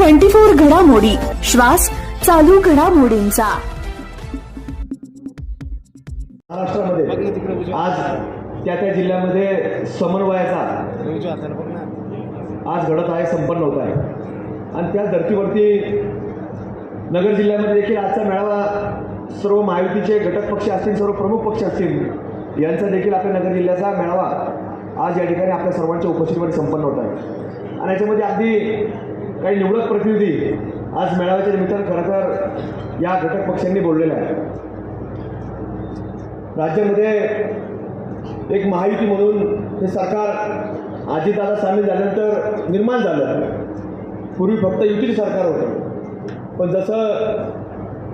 Twenty four घडामोडी. श्वास चालू घडामोडींचा. महाराष्ट्रामध्ये आज त्या त्या जिल्ह्यामध्ये समन्वयाचा आज घडत आहे संपन्न होत आहे. आणि त्या धर्तीवरती नगर जिल्ह्यामध्ये देखील आजचा मेळावा सर्व महायुतीचे घटक पक्ष असतील सर्व प्रमुख पक्ष असतील यांचा देखील आपल्या नगर जिल्ह्याचा मेळावा आज या ठिकाणी आपल्या सर्वांच्या उपस्थितीमध्ये संपन्न होत आहे. आणि याच्यामध्ये अगदी काही निवडक प्रतिनिधी आज मेळाव्याच्या निमित्तानं खरं तर या घटक पक्षांनी बोललेलं आहे राज्यामध्ये एक महायुती म्हणून हे सरकार अजितदादा सामील झाल्यानंतर निर्माण झालं. पूर्वी फक्त युतीचे सरकार होतं. पण जसं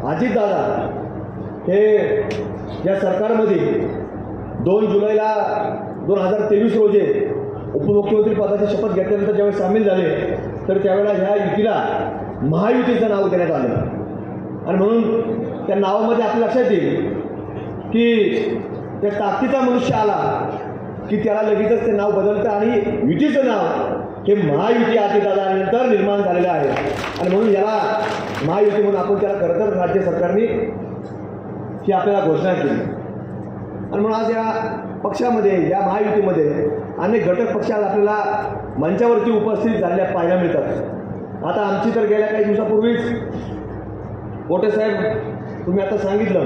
अजितदादा हे या सरकारमध्ये दोन जुलैला दोन हजार तेवीस रोजी उपमुख्यमंत्री पदाची शपथ घेतल्यानंतर ज्यावेळी सामील झाले तर त्यावेळेला ह्या युतीला महायुतीचं नाव देण्यात आलं. आणि म्हणून त्या नावामध्ये आपल्या लक्षात येईल की त्या ताकदीचा मनुष्य आला की त्याला लगेचच ते नाव बदलतं आणि युतीचं नाव हे महायुती अजितदादानंतर निर्माण झालेलं आहे. आणि म्हणून याला महायुती म्हणून आपण त्याला खरं तर राज्य सरकारने ही आपल्याला घोषणा केली. आणि म्हणून आज या पक्षामध्ये या महायुतीमध्ये अनेक घटक पक्षात आपल्याला मंचावरती उपस्थित झालेल्या पाहायला मिळतात. आता आमची तर गेल्या काही दिवसापूर्वीच पोटे साहेब तुम्ही आता सांगितलं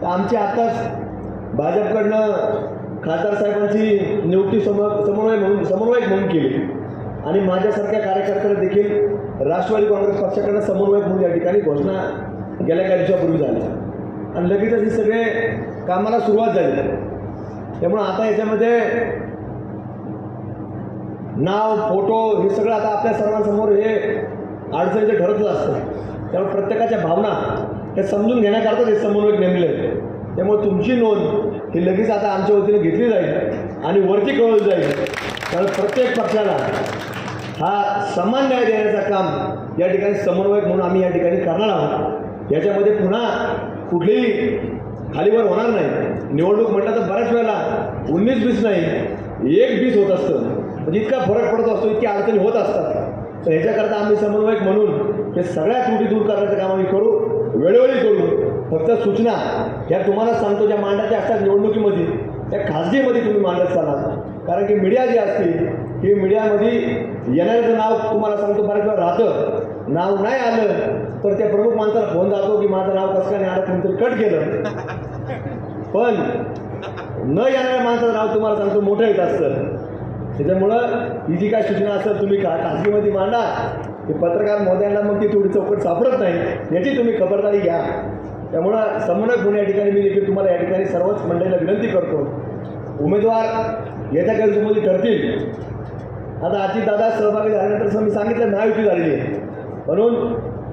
तर आमची आताच भाजपकडनं खासदार साहेबांची नियुक्ती सम समन्वय म्हणून समन्वयक म्हणून केली. आणि माझ्यासारख्या कार्यकर्त्याला देखील राष्ट्रवादी काँग्रेस पक्षाकडनं समन्वयक म्हणून या ठिकाणी घोषणा गेल्या काही दिवसापूर्वी झाली आणि लगेचच हे सगळे कामाला सुरुवात झाली. त्यामुळं आता याच्यामध्ये नाव फोटो हे सगळं आता आपल्या सर्वांसमोर हे अडचणीचं ठरतच असतं. त्यामुळे प्रत्येकाच्या भावना हे समजून घेण्याकरताच हे समन्वयक नेमले. त्यामुळे तुमची नोंद ही लगेच आता आमच्या वतीने घेतली जाईल आणि वरती कळवली जाईल. कारण प्रत्येक पक्षाला हा समान न्याय देण्याचं काम या ठिकाणी समन्वयक म्हणून आम्ही या ठिकाणी करणार आहोत. याच्यामध्ये पुन्हा कुठलीही खालीवर होणार नाही. निवडणूक म्हटलं तर बऱ्याच वेळेला उन्नीस बीस नाही एक बीस होत असतं. म्हणजे इतका फरक पडत असतो इतकी अडचणी होत असतात. तर ह्याच्याकरता आम्ही समन्वयक म्हणून हे सगळ्या त्रुटी दूर करण्याचं काम आम्ही करू वेळोवेळी करू. फक्त सूचना ह्या तुम्हाला सांगतो ज्या मांडायच्या असतात निवडणुकीमध्ये त्या खाजगीमध्ये तुम्ही मांडत चालाल कारण की मीडिया जी असते ही मीडियामध्ये येणाऱ्याचं नाव तुम्हाला सांगतो बऱ्याच वेळा राहतं. नाव नाही आलं तर त्या प्रमुख माणसाला फोन जातो की माझं नाव कसं काय नाही आलं कोणतरी कट केलं. पण न येणाऱ्या माणसाचं नाव तुम्हाला सांगतो मोठं येत असतं. त्याच्यामुळं ही जी काय सूचना असेल तुम्ही का खाजगीमध्ये मांडा. ते पत्रकार महोदयांना मग ती थोडी चौकट सापडत नाही. याची तुम्ही खबरदारी घ्या. त्यामुळं समन्वयक म्हणून या ठिकाणी मी देखील तुम्हाला या ठिकाणी सर्वच मंडळीला विनंती करतो. उमेदवार येत्या काही दिवसामध्ये ठरतील. आता आजी दादा सहभागी झाल्यानंतर मी सांगितलं महायुती झालेली आहे. म्हणून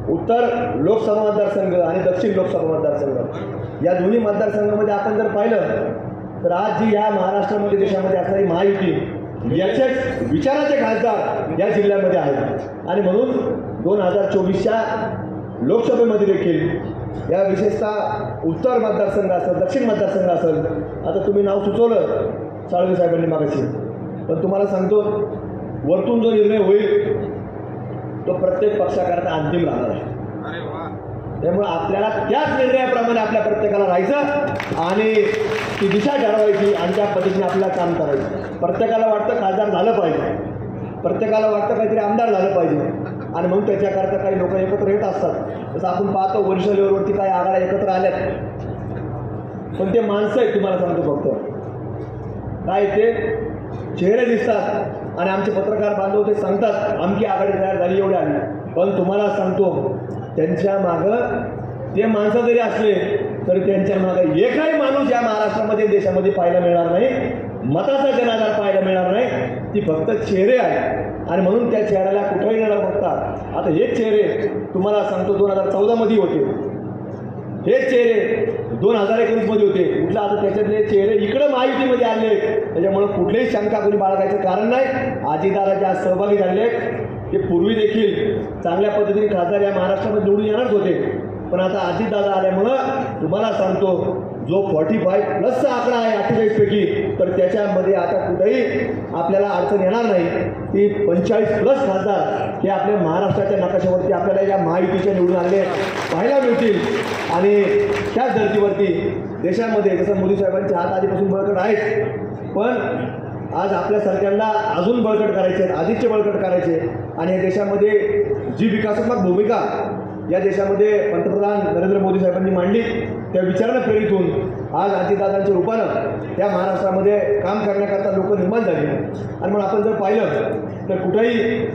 उत्तर लोकसभा मतदारसंघ आणि दक्षिण लोकसभा मतदारसंघ. या दोन्ही मतदारसंघामध्ये आपण जर पाहिलं तर आज जी या महाराष्ट्रामध्ये देशामध्ये असणारी महायुती याचेच विचाराचे खासदार या जिल्ह्यामध्ये आहेत. आणि म्हणून दोन हजार चोवीसच्या लोकसभेमध्ये देखील या विशेषतः उत्तर मतदारसंघ असेल दक्षिण मतदारसंघ असेल आता तुम्ही नाव सुचवलं साळवे साहेबांनी मागाशी. पण तुम्हाला सांगतो वरतून जो निर्णय होईल तो प्रत्येक पक्षाकरता अंतिम राहणार आहे. त्यामुळे आपल्याला त्याच निर्णयाप्रमाणे आपल्या प्रत्येकाला राहायचं आणि ती दिशा ठरवायची आणि त्या पद्धतीने आपल्याला काम करायचं. प्रत्येकाला वाटतं खासदार झालं पाहिजे. प्रत्येकाला वाटतं काहीतरी आमदार झालं पाहिजे. आणि म्हणून त्याच्याकरता काही लोक एकत्र येत असतात. जसं आपण पाहतो वरिष्ठ लेवलवरती काही आघाड्या एकत्र आल्यात. पण ते माणसं आहेत तुम्हाला सांगतो फक्त. काय ते? चेहरे दिसतात. आणि आमचे पत्रकार बांधव ते सांगतात आमची आघाडी तयार झाली एवढी आली. पण तुम्हाला सांगतो त्यांच्या मागं ते माणसं जरी असले तरी त्यांच्या मागं एकही माणूस या महाराष्ट्रामध्ये देशामध्ये पाहायला मिळणार नाही. मताचा जनाधार पाहायला मिळणार नाही. ती फक्त चेहरे आहेत आणि म्हणून त्या चेहऱ्याला कुठंही न बघतात आता हेच चेहरे तुम्हाला सांगतो दोन हजार चौदामध्ये होते. हे चेहरे दोन हजार एकोणीसमध्ये होते. कुठलं आता त्याच्यातले चेहरे इकडं महायुतीमध्ये आले. त्याच्यामुळं कुठलीही शंका कोणी बाळगायचं कारण नाही. आजीदारा ज्या सहभागी झाले आहेत ते पूर्वी देखील चांगल्या पद्धतीने खासदार या महाराष्ट्रामध्ये निवडून येणारच होते. पण आता अजितदादा आल्यामुळं तुम्हाला सांगतो जो फॉर्टी फाय प्लसचा आकडा आहे अठ्ठेचाळीस पैकी तर त्याच्यामध्ये आता कुठेही आपल्याला अडचण येणार नाही. ती पंचेचाळीस प्लस खासदार हे आपल्या महाराष्ट्राच्या नकाशावरती आपल्याला या महायुतीच्या निवडून आले पाहायला मिळतील. आणि त्याच धर्तीवरती देशामध्ये जसं मोदी साहेबांचे हात आधीपासून बळकट आहेत पण आज आपल्या सरकारला अजून बळकट करायचे आहेत आधीचे बळकट करायचे आणि या देशामध्ये जी विकासात्मक भूमिका या देशामध्ये पंतप्रधान नरेंद्र मोदी साहेबांनी मांडली त्या विचारानं प्रेरित होऊन आज अजितदादांच्या रूपानं त्या महाराष्ट्रामध्ये काम करण्याकरता लोक निर्माण झाली. आणि मग आपण जर पाहिलं तर कुठेही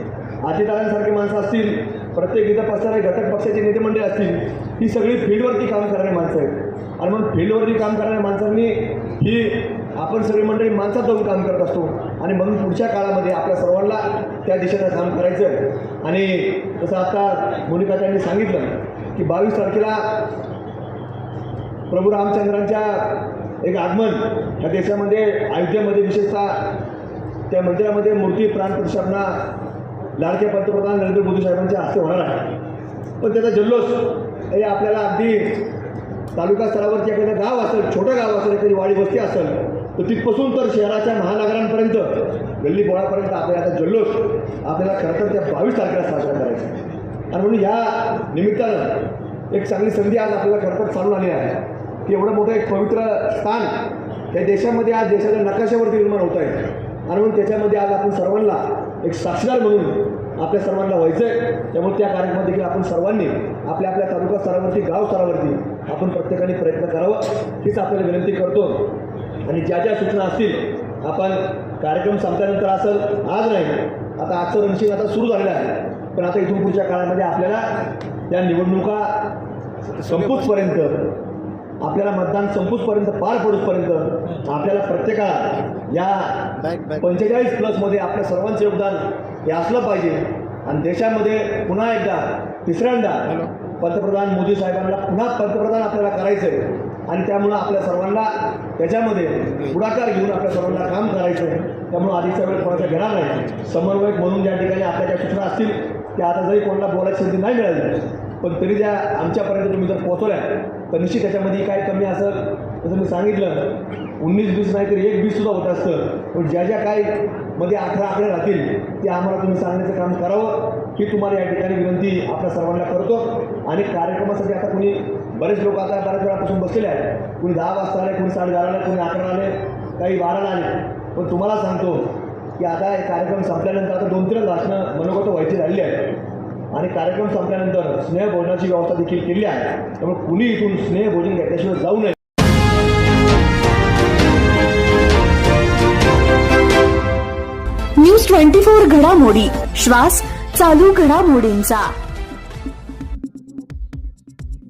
अजितदादांसारखे माणसं असतील प्रत्येक इथं पसणारे घटक पक्षाचे नेते मंडळी असतील ही सगळी फील्डवरती काम करणारी माणसं आहेत. आणि मग फील्डवरती काम करणाऱ्या माणसांनी ही आपण सगळी मंडळी माणसात जाऊन काम करत असतो. आणि म्हणून पुढच्या काळामध्ये आपल्या सर्वांना त्या दिशेनं काम करायचं आहे आणि जसं आता मोनिका सांगितलं की बावीस तारखेला प्रभू रामचंद्रांच्या एक आगमन ह्या देशामध्ये अयोध्येमध्ये विशेषतः त्या मंदिरामध्ये मूर्ती प्राण प्रतिष्ठापना लाडक्या पंतप्रधान नरेंद्र मोदी साहेबांच्या हस्ते होणार आहे. पण त्याचा जल्लोष हे आपल्याला अगदी तालुका स्तरावरती एखादं गाव असेल छोटं गाव असेल एखादी वाडी वस्ती असेल तर तिथपासून तर शहराच्या महानगरांपर्यंत गल्ली बोळापर्यंत आपल्याला आता जल्लोष आपल्याला खरं तर त्या बावीस तारखेला साजरा करायचा आहे. आणि म्हणून या निमित्तानं एक चांगली संधी आज आपल्याला खरं तर चालून आली आहे. की एवढं मोठं एक पवित्र स्थान या देशामध्ये आज देशाच्या नकाशावरती निर्माण होत आहे. आणि म्हणून त्याच्यामध्ये आज आपण सर्वांना एक साक्षीदार म्हणून आपल्या सर्वांना व्हायचं आहे त्यामुळे त्या कार्यक्रमात देखील आपण सर्वांनी आपल्या आपल्या तालुका स्तरावरती गाव स्तरावरती आपण प्रत्येकाने प्रयत्न करावा. हीच आपल्याला विनंती करतो. आणि ज्या ज्या सूचना असतील आपण कार्यक्रम संपल्यानंतर असेल आज नाही आता आजचं रणशिंग आता सुरू झालेलं आहे. पण आता इथून पुढच्या काळामध्ये आपल्याला या निवडणुका संपूचपर्यंत आपल्याला मतदान संपूचपर्यंत पार पडूसपर्यंत आपल्याला प्रत्येकाला या पंचेचाळीस प्लसमध्ये आपल्या सर्वांचं योगदान हे असलं पाहिजे. आणि देशामध्ये पुन्हा एकदा तिसऱ्यांदा पंतप्रधान मोदी साहेबांना पुन्हा पंतप्रधान आपल्याला करायचं आहे आणि त्यामुळं आपल्या सर्वांना त्याच्यामध्ये पुढाकार घेऊन आपल्या सर्वांना काम करायचं आहे. त्यामुळं आधीचा वेळ कोणाचा घेणार नाही. समन्वयक म्हणून ज्या ठिकाणी आपल्या ज्या सूचना असतील त्या आता जरी कोणाला बोलायची संधी नाही मिळाली पण तरी त्या आमच्यापर्यंत तुम्ही जर पोहोचवल्या तर निश्चित त्याच्यामध्ये काय कमी असेल जसं मी सांगितलं उन्नीस बीस नाही तर एक बीससुद्धा होत असतं. पण ज्या ज्या काय मध्ये अठरा आकडे राहतील ते आम्हाला तुम्ही सांगण्याचं काम करावं. ही तुम्हाला या ठिकाणी विनंती आपल्या सर्वांना करतो. आणि कार्यक्रमासाठी आता कुणी बरेच लोक आता बऱ्याच वेळापासून बसलेले आहेत. कुणी दहा वाजता आले कुणी साडे दहाला आले कुणी अकरा आले काही बाराला आले. पण तुम्हाला सांगतो की आता हे कार्यक्रम संपल्यानंतर आता दोन तीन भाषणं मनोगत व्हायची राहिली आहेत. आणि कार्यक्रम संपल्यानंतर स्नेहभोजनाची व्यवस्था देखील केली आहे. त्यामुळे कुणी इथून स्नेहभोजन घेतल्याशिवाय जाऊ नये. न्यूज ट्वेंटी फोर घडामोडी श्वास चालू घडामोडींचा.